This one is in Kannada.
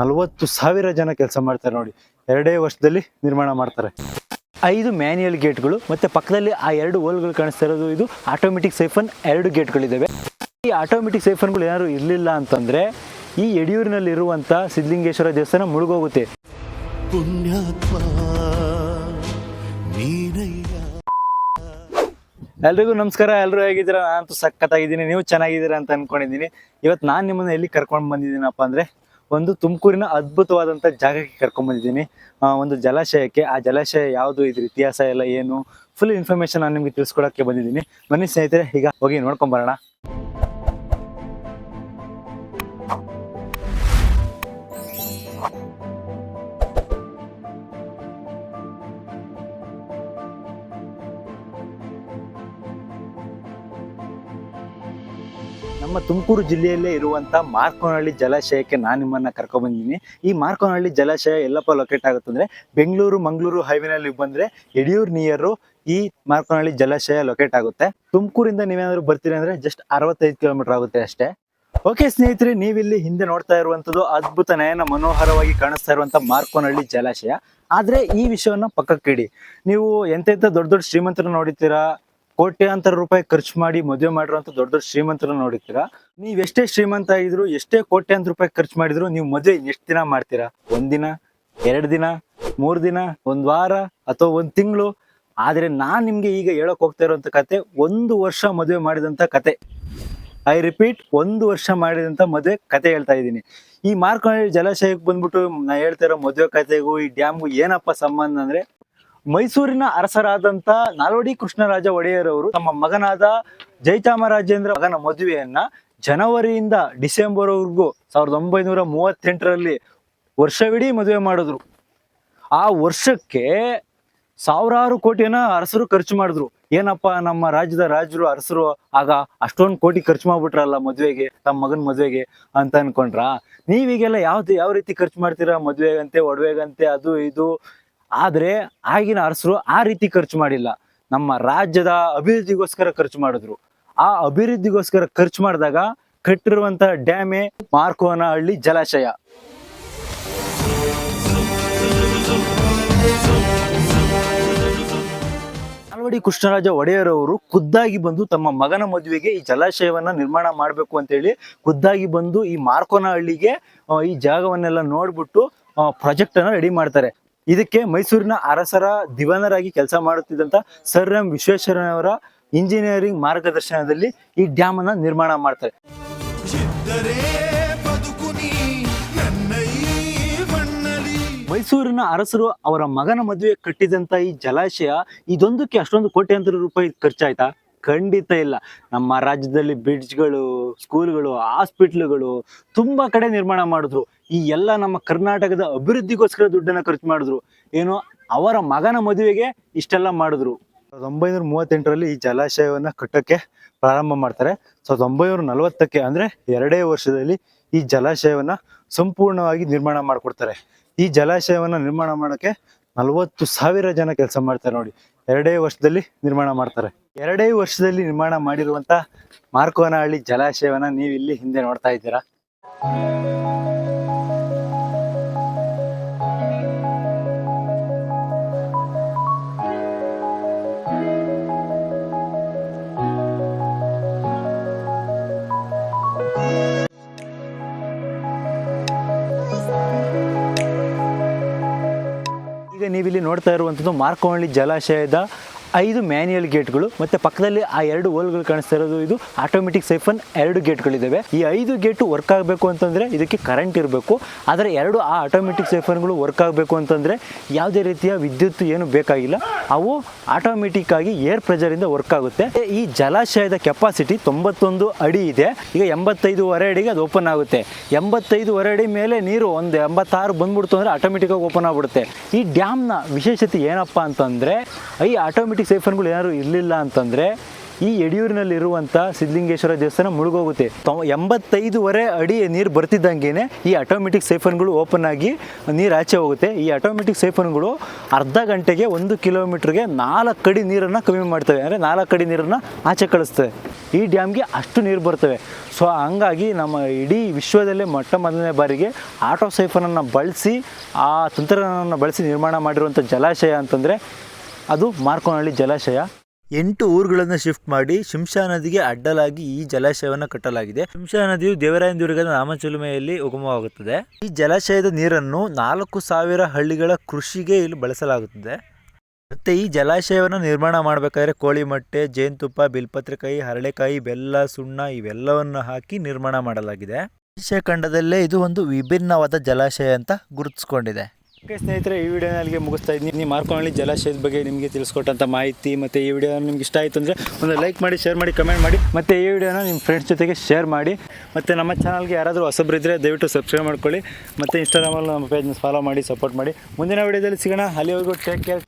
ನಲವತ್ತು ಸಾವಿರ ಜನ ಕೆಲಸ ಮಾಡ್ತಾರೆ ನೋಡಿ. ಎರಡೇ ವರ್ಷದಲ್ಲಿ ನಿರ್ಮಾಣ ಮಾಡ್ತಾರೆ. ಐದು ಮ್ಯಾನ್ಯಲ್ ಗೇಟ್ಗಳು ಮತ್ತೆ ಪಕ್ಕದಲ್ಲಿ ಆ ಎರಡು ಹೋಲ್ಗಳು ಕಾಣಿಸ್ತಾ ಇರೋದು. ಇದು ಆಟೋಮೆಟಿಕ್ ಸೈಫನ್ ಎರಡು ಗೇಟ್ಗಳಿದ್ದಾವೆ ಈ ಆಟೋಮೆಟಿಕ್ ಸೈಫನ್ಗಳು ಏನಾದ್ರು ಇರಲಿಲ್ಲ ಅಂತಂದ್ರೆ ಈ ಯಡಿಯೂರಿನಲ್ಲಿ ಇರುವಂತ ಸಿದ್ಧಲಿಂಗೇಶ್ವರ ದೇವಸ್ಥಾನ ಮುಳುಗೋಗುತ್ತೆ. ಎಲ್ರಿಗೂ ನಮಸ್ಕಾರ. ಎಲ್ಲರೂ ಹೇಗಿದ್ದೀರಾ? ನಾನಂತೂ ಸಖತ್ತಾಗಿದ್ದೀನಿ. ನೀವು ಚೆನ್ನಾಗಿದ್ದೀರಾ ಅಂತ ಅನ್ಕೊಂಡಿದ್ದೀನಿ. ಇವತ್ತು ನಾನು ನಿಮ್ಮನ್ನ ಎಲ್ಲಿ ಕರ್ಕೊಂಡು ಬಂದಿದ್ದೀನಪ್ಪ ಅಂದ್ರೆ ಒಂದು ತುಮಕೂರಿನ ಅದ್ಭುತವಾದಂಥ ಜಾಗಕ್ಕೆ ಕರ್ಕೊಂಡ್ ಬಂದಿದ್ದೀನಿ ಆ, ಒಂದು ಜಲಾಶಯಕ್ಕೆ. ಆ ಜಲಾಶಯ ಯಾವುದು ಇದ್ರ ಇತಿಹಾಸ ಎಲ್ಲ ಏನು? ಫುಲ್ ಇನ್ಫಾರ್ಮೇಶನ್ ನಾನು ನಿಮಗೆ ತಿಳಿಸ್ಕೊಡಕ್ಕೆ ಬಂದಿದ್ದೀನಿ. ಬನ್ನಿ ಸ್ನೇಹಿತರೆ ಈಗ ಹೋಗಿ ನೋಡ್ಕೊಂಡ್ ನಮ್ಮ ತುಮಕೂರು ಜಿಲ್ಲೆಯಲ್ಲೇ ಇರುವಂತ ಮಾರ್ಕೋನಹಳ್ಳಿ ಜಲಾಶಯಕ್ಕೆ ನಾನು ನಿಮ್ಮನ್ನ ಕರ್ಕೊಂಡ್ ಬಂದಿದ್ದೀನಿ. ಈ ಮಾರ್ಕೋನಹಳ್ಳಿ ಜಲಾಶಯ ಎಲ್ಲಪ್ಪ ಲೊಕೇಟ್ ಆಗುತ್ತೆ ಅಂದ್ರೆ ಬೆಂಗಳೂರು, ಮಂಗಳೂರು ಹೈವೇನಲ್ಲಿ ಬಂದ್ರೆ ಯಡಿಯೂರು ನಿಯರು ಈ ಮಾರ್ಕೋನಹಳ್ಳಿ ಜಲಾಶಯ ಲೊಕೇಟ್ ಆಗುತ್ತೆ. ತುಮಕೂರಿಂದ ನೀವೇನಾದ್ರು ಬರ್ತೀರಿ ಅಂದ್ರೆ ಜಸ್ಟ್ ಅರವತ್ತೈದು ಕಿಲೋಮೀಟರ್ ಆಗುತ್ತೆ ಅಷ್ಟೇ. ಓಕೆ ಸ್ನೇಹಿತರೆ, ನೀವಿಲ್ಲಿ ಹಿಂದೆ ನೋಡ್ತಾ ಇರುವಂತದ್ದು ಅದ್ಭುತ ನಯನ ಮನೋಹರವಾಗಿ ಕಾಣಿಸ್ತಾ ಇರುವಂತ ಮಾರ್ಕೋನಹಳ್ಳಿ ಜಲಾಶಯ. ಆದ್ರೆ ಈ ವಿಷಯವನ್ನ ಪಕ್ಕಕ್ಕಿಡಿ. ನೀವು ಎಂತೆಂತ ದೊಡ್ಡ ದೊಡ್ಡ ಶ್ರೀಮಂತರ ನೋಡಿರ್ತೀರಾ? ಕೋಟ್ಯಾಂತರ ರೂಪಾಯಿ ಖರ್ಚು ಮಾಡಿ ಮದುವೆ ಮಾಡಿರುವಂತ ದೊಡ್ಡ ದೊಡ್ಡ ಶ್ರೀಮಂತರ ನೋಡಿರ್ತೀರಾ? ನೀವು ಎಷ್ಟೇ ಶ್ರೀಮಂತ ಆಗಿದ್ರು ಎಷ್ಟೇ ಕೋಟ್ಯಾಂತರ ರೂಪಾಯಿ ಖರ್ಚು ಮಾಡಿದ್ರು ನೀವು ಮದುವೆ ಎಷ್ಟು ದಿನ ಮಾಡ್ತೀರಾ? ಒಂದಿನ ಎರಡು ದಿನ, ಮೂರು ದಿನ, ಒಂದು ವಾರ ಅಥವಾ ಒಂದ್ ತಿಂಗಳು? ಆದರೆ ನಾನು ನಿಮಗೆ ಈಗ ಹೇಳೋಕೆ ಹೋಗ್ತಾ ಇರುವಂತ ಕತೆ ಒಂದು ವರ್ಷ ಮದುವೆ ಮಾಡಿದಂತ ಕತೆ. ಐ ರಿಪೀಟ್, ಒಂದು ವರ್ಷ ಮಾಡಿದಂತ ಮದುವೆ ಕತೆ ಹೇಳ್ತಾ ಇದ್ದೀನಿ. ಈ ಮಾರ್ಕೊಂಡ ಜಲಾಶಯಕ್ಕೆ ಬಂದ್ಬಿಟ್ಟು ನಾ ಹೇಳ್ತಾ ಇರೋ ಮದುವೆ ಕತೆಗೂ, ಈ ಡ್ಯಾಮ್ಗೂ ಏನಪ್ಪ ಸಂಬಂಧ ಅಂದ್ರೆ ಮೈಸೂರಿನ ಅರಸರಾದಂತ ನಾಲ್ವಡಿ ಕೃಷ್ಣರಾಜ ಒಡೆಯರ್ ಅವರು ತಮ್ಮ ಮಗನಾದ ಜಯಚಾಮರಾಜೇಂದ್ರ ಮಗನ ಮದುವೆಯನ್ನ ಜನವರಿಯಿಂದ ಡಿಸೆಂಬರ್ ವರೆಗೂ ಸಾವಿರದ ಒಂಬೈನೂರ ಮೂವತ್ತೆಂಟರಲ್ಲಿ ವರ್ಷವಿಡೀ ಮದುವೆ ಮಾಡಿದ್ರು. ಆ ವರ್ಷಕ್ಕೆ ಸಾವಿರಾರು ಕೋಟಿಯನ್ನ ಅರಸರು ಖರ್ಚು ಮಾಡಿದ್ರು. ಏನಪ್ಪ ನಮ್ಮ ರಾಜ್ಯದ ರಾಜರು ಅರಸರು ಆಗ ಅಷ್ಟೊಂದು ಕೋಟಿ ಖರ್ಚು ಮಾಡ್ಬಿಟ್ರಲ್ಲ ಮದುವೆಗೆ, ತಮ್ಮ ಮಗನ ಮದುವೆಗೆ ಅಂತ ಅನ್ಕೊಂಡ್ರ? ನೀವೀಗೆಲ್ಲ ಯಾವ್ದು, ಯಾವ ರೀತಿ ಖರ್ಚು ಮಾಡ್ತೀರಾ ಮದುವೆಗಂತೆ, ಒಡವೆಗಂತೆ, ಅದು ಇದು? ಆದ್ರೆ ಆಗಿನ ಅರಸರು ಆ ರೀತಿ ಖರ್ಚು ಮಾಡಿಲ್ಲ. ನಮ್ಮ ರಾಜ್ಯದ ಅಭಿವೃದ್ಧಿಗೋಸ್ಕರ ಖರ್ಚು ಮಾಡಿದ್ರು. ಆ ಅಭಿವೃದ್ಧಿಗೋಸ್ಕರ ಖರ್ಚು ಮಾಡಿದಾಗ ಕಟ್ಟಿರುವಂತಹ ಡ್ಯಾಮೇ ಮಾರ್ಕೋನಹಳ್ಳಿ ಜಲಾಶಯ. ನಾಲ್ವಡಿ ಕೃಷ್ಣರಾಜ ಒಡೆಯರ್ ಅವರು ಖುದ್ದಾಗಿ ಬಂದು ತಮ್ಮ ಮಗನ ಮದುವೆಗೆ ಈ ಜಲಾಶಯವನ್ನ ನಿರ್ಮಾಣ ಮಾಡಬೇಕು ಅಂತ ಹೇಳಿ ಖುದ್ದಾಗಿ ಬಂದು ಈ ಮಾರ್ಕೋನಹಳ್ಳಿಗೆ ಈ ಜಾಗವನ್ನೆಲ್ಲ ನೋಡ್ಬಿಟ್ಟು ಪ್ರಾಜೆಕ್ಟ್ ಅನ್ನ ರೆಡಿ ಮಾಡ್ತಾರೆ. ಇದಕ್ಕೆ ಮೈಸೂರಿನ ಅರಸರ ದಿವಾನರಾಗಿ ಕೆಲಸ ಮಾಡುತ್ತಿದ್ದಂತ ಸರ್ ಎಂ ವಿಶ್ವೇಶ್ವರಯ್ಯನವರ ಇಂಜಿನಿಯರಿಂಗ್ ಮಾರ್ಗದರ್ಶನದಲ್ಲಿ ಈ ಡ್ಯಾಮ್ ಅನ್ನ ನಿರ್ಮಾಣ ಮಾಡ್ತಾರೆ. ಮೈಸೂರಿನ ಅರಸರು ಅವರ ಮಗನ ಮದುವೆ ಕಟ್ಟಿದಂತ ಈ ಜಲಾಶಯ ಇದೊಂದಕ್ಕೆ ಅಷ್ಟೊಂದು ಕೋಟ್ಯಾಂತರ ರೂಪಾಯಿ ಖರ್ಚಾಯ್ತಾ? ಖಂಡಿತ ಇಲ್ಲ. ನಮ್ಮ ರಾಜ್ಯದಲ್ಲಿ ಬ್ರಿಡ್ಜ್ಗಳು ಸ್ಕೂಲ್ಗಳು ಹಾಸ್ಪಿಟ್ಲ್ಗಳು ತುಂಬ ಕಡೆ ನಿರ್ಮಾಣ ಮಾಡಿದ್ರು. ಈ ಎಲ್ಲ ನಮ್ಮ ಕರ್ನಾಟಕದ ಅಭಿವೃದ್ಧಿಗೋಸ್ಕರ ದುಡ್ಡನ್ನ ಖರ್ಚು ಮಾಡಿದ್ರು. ಏನು, ಅವರ ಮಗನ ಮದುವೆಗೆ ಇಷ್ಟೆಲ್ಲ ಮಾಡಿದ್ರು. ಸಾವಿರದ ಒಂಬೈನೂರ ಮೂವತ್ತೆಂಟರಲ್ಲಿ ಈ ಜಲಾಶಯವನ್ನು ಕಟ್ಟೋಕ್ಕೆ ಪ್ರಾರಂಭ ಮಾಡ್ತಾರೆ. ಸಾವಿರದ ಒಂಬೈನೂರ ನಲವತ್ತಕ್ಕೆ ಅಂದರೆ ಎರಡೇ ವರ್ಷದಲ್ಲಿ ಈ ಜಲಾಶಯವನ್ನು ಸಂಪೂರ್ಣವಾಗಿ ನಿರ್ಮಾಣ ಮಾಡಿಕೊಡ್ತಾರೆ. ಈ ಜಲಾಶಯವನ್ನು ನಿರ್ಮಾಣ ಮಾಡೋಕ್ಕೆ ನಲವತ್ತು ಸಾವಿರ ಜನ ಕೆಲಸ ಮಾಡ್ತಾರೆ ನೋಡಿ. ಎರಡೇ ವರ್ಷದಲ್ಲಿ ನಿರ್ಮಾಣ ಮಾಡ್ತಾರೆ. ಎರಡೇ ವರ್ಷದಲ್ಲಿ ನಿರ್ಮಾಣ ಮಾಡಿರುವಂತ ಮಾರ್ಕೋನಹಳ್ಳಿ ಜಲಾಶಯವನ್ನ ನೀವು ಇಲ್ಲಿ ಹಿಂದೆ ನೋಡ್ತಾ ಇದ್ದೀರಾ. ಈಗ ನೀವಿಲ್ಲಿ ನೋಡ್ತಾ ಇರುವಂಥದ್ದು ಮಾರ್ಕೋಹಳ್ಳಿ ಜಲಾಶಯದ ಐದು ಮ್ಯಾನ್ಯಲ್ ಗೇಟ್ಗಳು ಮತ್ತೆ ಪಕ್ಕದಲ್ಲಿ ಆ ಎರಡು ಹೋಲ್ಗಳು ಕಾಣಿಸ್ತಾ ಇರೋದು. ಇದು ಆಟೋಮೆಟಿಕ್ ಸೈಫನ್ ಎರಡು ಗೇಟ್ಗಳಿದ್ದಾವೆ ಈ ಐದು ಗೇಟ್ ವರ್ಕ್ ಆಗಬೇಕು ಅಂತಂದ್ರೆ ಇದಕ್ಕೆ ಕರೆಂಟ್ ಇರಬೇಕು. ಆದರೆ ಎರಡು ಆ ಆಟೋಮೆಟಿಕ್ ಸೈಫನ್ಗಳು ವರ್ಕ್ ಆಗಬೇಕು ಅಂತಂದ್ರೆ ಯಾವುದೇ ರೀತಿಯ ವಿದ್ಯುತ್ ಏನು ಬೇಕಾಗಿಲ್ಲ. ಅವು ಆಟೋಮೆಟಿಕ್ ಆಗಿ ಏರ್ ಪ್ರೆಷರಿಂದ ವರ್ಕ್ ಆಗುತ್ತೆ. ಈ ಜಲಾಶಯದ ಕೆಪಾಸಿಟಿ ತೊಂಬತ್ತೊಂದು ಅಡಿ ಇದೆ. ಈಗ ಎಂಬತ್ತೈದುವರೆ ಅಡಿಗೆ ಅದು ಓಪನ್ ಆಗುತ್ತೆ. ಎಂಬತ್ತೈದುವರೆ ಅಡಿ ಮೇಲೆ ನೀರು ಒಂದು ಎಂಬತ್ತಾರು ಬಂದ್ಬಿಡ್ತು ಅಂದ್ರೆ ಆಟೋಮೆಟಿಕ್ ಆಗಿ ಓಪನ್ ಆಗ್ಬಿಡುತ್ತೆ. ಈ ಡ್ಯಾಮ್ನ ವಿಶೇಷತೆ ಏನಪ್ಪಾ ಅಂತಂದ್ರೆ, ಈ ಆಟೋಮೆಟಿಕ್ ಸೈಫನ್ಗಳು ಏನಾದ್ರು ಇರಲಿಲ್ಲ ಅಂತಂದ್ರೆ ಈ ಯಡಿಯೂರಿನಲ್ಲಿರುವಂಥ ಸಿದ್ಧಲಿಂಗೇಶ್ವರ ದೇವಸ್ಥಾನ ಮುಳುಗೋಗುತ್ತೆ. ಎಂಬತ್ತೈದುವರೆ ಅಡಿ ನೀರು ಬರ್ತಿದ್ದಂಗೆ ಈ ಆಟೋಮೆಟಿಕ್ ಸೈಫನ್ಗಳು ಓಪನ್ ಆಗಿ ನೀರು ಆಚೆ ಹೋಗುತ್ತೆ. ಈ ಆಟೋಮೆಟಿಕ್ ಸೈಫನ್ಗಳು ಅರ್ಧ ಗಂಟೆಗೆ ಒಂದು ಕಿಲೋಮೀಟ್ರಿಗೆ ನಾಲ್ಕು ಅಡಿ ನೀರನ್ನು ಕಮ್ಮಿ ಮಾಡ್ತವೆ. ಅಂದರೆ ನಾಲ್ಕು ಅಡಿ ನೀರನ್ನು ಆಚೆ ಕಳಿಸ್ತವೆ. ಈ ಡ್ಯಾಮ್ಗೆ ಅಷ್ಟು ನೀರು ಬರ್ತವೆ. ಸೊ, ಹಂಗಾಗಿ ನಮ್ಮ ಇಡೀ ವಿಶ್ವದಲ್ಲೇ ಮೊಟ್ಟ ಮೊದಲನೇ ಬಾರಿಗೆ ಆಟೋ ಸೈಫನನ್ನು ಬಳಸಿ, ಆ ತಂತ್ರಜ್ಞಾನವನ್ನು ಬಳಸಿ ನಿರ್ಮಾಣ ಮಾಡಿರುವಂಥ ಜಲಾಶಯ ಅಂತಂದರೆ ಅದು ಮಾರ್ಕೋನಹಳ್ಳಿ ಜಲಾಶಯ. ಎಂಟು ಊರುಗಳನ್ನು ಶಿಫ್ಟ್ ಮಾಡಿ ಶಿಂಷಾ ನದಿಗೆ ಅಡ್ಡಲಾಗಿ ಈ ಜಲಾಶಯವನ್ನು ಕಟ್ಟಲಾಗಿದೆ. ಶಿಂಶಾ ನದಿಯು ದೇವರಾಯನ ದುರ್ಗದ ನಾಮಚಿಲುಮೆಯಲ್ಲಿ ಉಗಮವಾಗುತ್ತದೆ. ಈ ಜಲಾಶಯದ ನೀರನ್ನು ನಾಲ್ಕು ಸಾವಿರ ಹಳ್ಳಿಗಳ ಕೃಷಿಗೆ ಇಲ್ಲಿ ಬಳಸಲಾಗುತ್ತದೆ. ಮತ್ತೆ ಈ ಜಲಾಶಯವನ್ನು ನಿರ್ಮಾಣ ಮಾಡಬೇಕಾದ್ರೆ ಕೋಳಿ ಮೊಟ್ಟೆ, ಜೇನುತುಪ್ಪ, ಬಿಲ್ಪತ್ರೆಕಾಯಿ, ಹರಳೆಕಾಯಿ, ಬೆಲ್ಲ, ಸುಣ್ಣ ಇವೆಲ್ಲವನ್ನು ಹಾಕಿ ನಿರ್ಮಾಣ ಮಾಡಲಾಗಿದೆ. ಏಷ್ಯಾ ಖಂಡದಲ್ಲೇ ಇದು ಒಂದು ವಿಭಿನ್ನವಾದ ಜಲಾಶಯ ಅಂತ ಗುರುತಿಸ್ಕೊಂಡಿದೆ. ಓಕೆ ಸ್ನೇಹಿತರೆ, ಈ ವಿಡಿಯೋನ ಅಲ್ಲಿಗೆ ಮುಗಿಸ್ತಾ ಇದ್ದೀನಿ. ನೀವು ಮಾರ್ಕೊಳ್ಳಿ ಜಲಾಶಯದ ಬಗ್ಗೆ ನಿಮಗೆ ತಿಳಿಸ್ಕೊಟ್ಟಂಥ ಮಾಹಿತಿ ಮತ್ತು ಈ ವಿಡಿಯೋ ನಿಮ್ಗೆ ಇಷ್ಟ ಆಯಿತು ಅಂದರೆ ಒಂದು ಲೈಕ್ ಮಾಡಿ, ಶೇರ್ ಮಾಡಿ, ಕಮೆಂಟ್ ಮಾಡಿ, ಮತ್ತು ಈ ವಿಡಿಯೋನ ನಿಮ್ಮ ಫ್ರೆಂಡ್ಸ್ ಜೊತೆಗೆ ಶೇರ್ ಮಾಡಿ. ಮತ್ತು ನಮ್ಮ ಚಾನಲ್ಗೆ ಯಾರಾದರೂ ಹೊಸಬ್ರಿದ್ದರೆ ದಯವಿಟ್ಟು ಸಬ್ಸ್ಕ್ರೈಬ್ ಮಾಡ್ಕೊಳ್ಳಿ. ಮತ್ತು ಇನ್ಸ್ಟಾಗ್ರಾಮಲ್ಲಿ ನಮ್ಮ ಪೇಜ್ನ ಫಾಲೋ ಮಾಡಿ ಸಪೋರ್ಟ್ ಮಾಡಿ. ಮುಂದಿನ ವಿಡಿಯೋದಲ್ಲಿ ಸಿಗೋಣ. ಅಲ್ಲಿವರೆಗೂ ಟೇಕ್ ಕೇರ್